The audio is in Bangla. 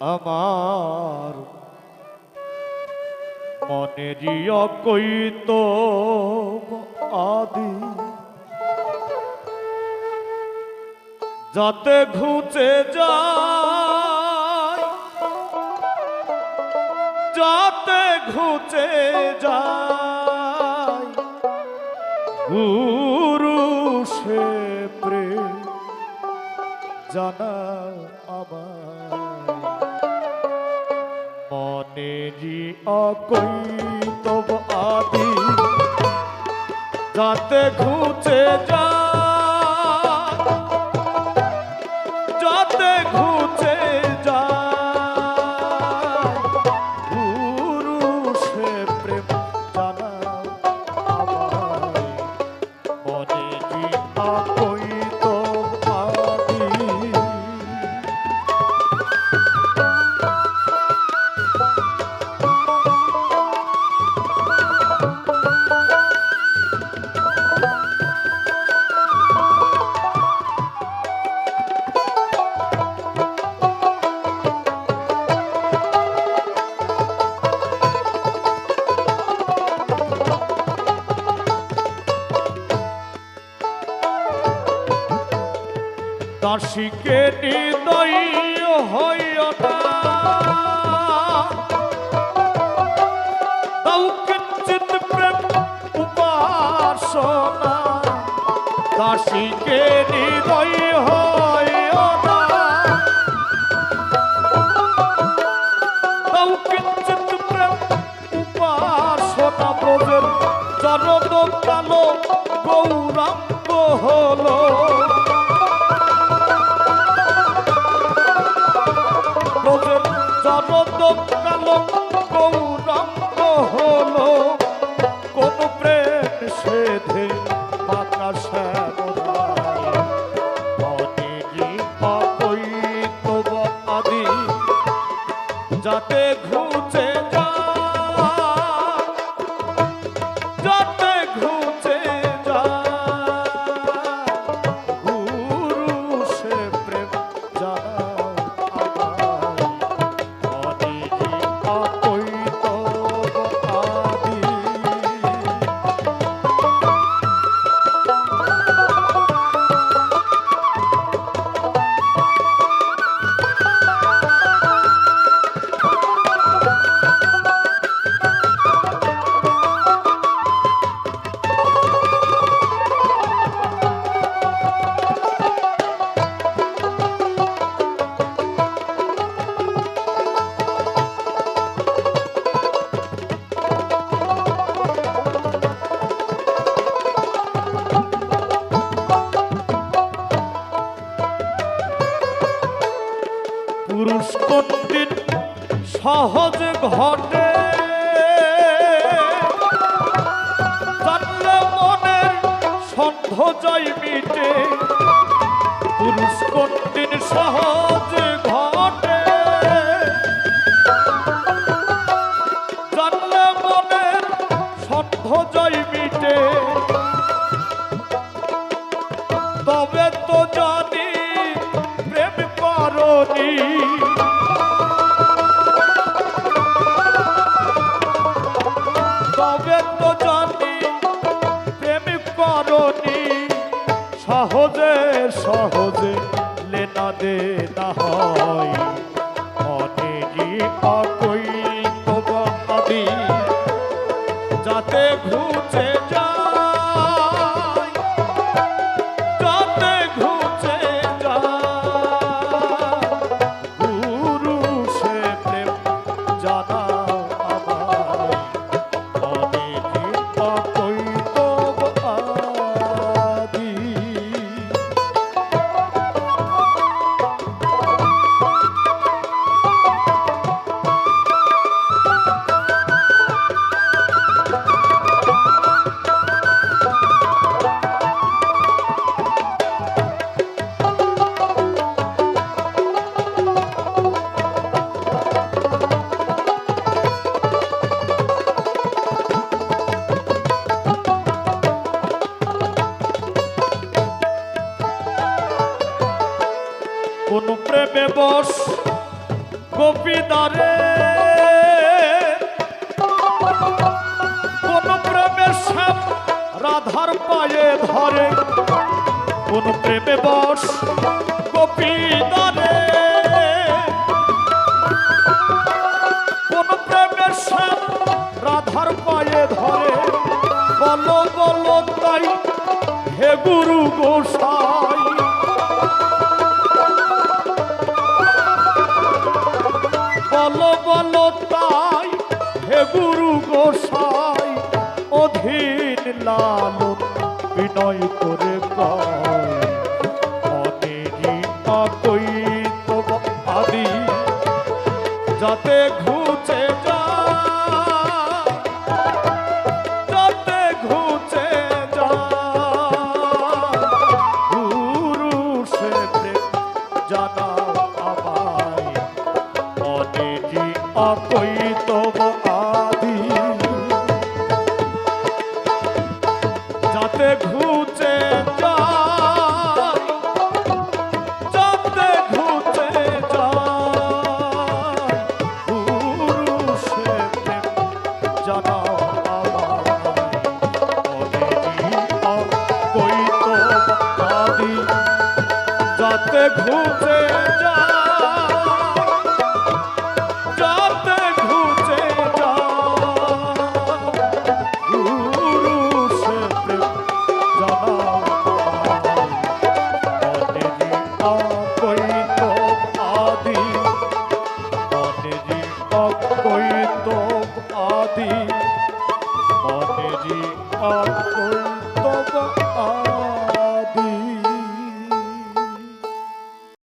আমার মনেরই অকৈত আদি। যাতে ঘুচে যায়, যাতে ঘুচে যায়, গুরু সে প্রেম জানা আমার মনেরই অকৈতব আদি যাতে ঘুচে যায় দাসীকে হৃদয় হইও না। দাও কিঞ্চিত প্রেম উপাসনা। দাসীকে হৃদয় হইও না। দাও কিঞ্চিত প্রেম উপাসনা ব্রজের চরদ কালো গৌরাঙ্গ হলো। চরদ কালো গৌরাঙ্গ হলো কোন প্রেম সেধে সহজ ঘটে। জানলে মনের সন্ধ জয় মিটে। পুরুষ কঠিন সহজ সহজে লেনা দে না হয়। অনেরই অকই গোপীদারে কোন প্রেমের সাপ রাধার পায়ে ধরে, কোন প্রেমে বস গোপীদারে কোন প্রেমের সাপ রাধার পায়ে ধরে তাই হে গুরু গোসাই। বলো বলো তাই হে গুরু গোসাই অধীন লালন যাতে ঘুচে যায় যাতে ঘুচে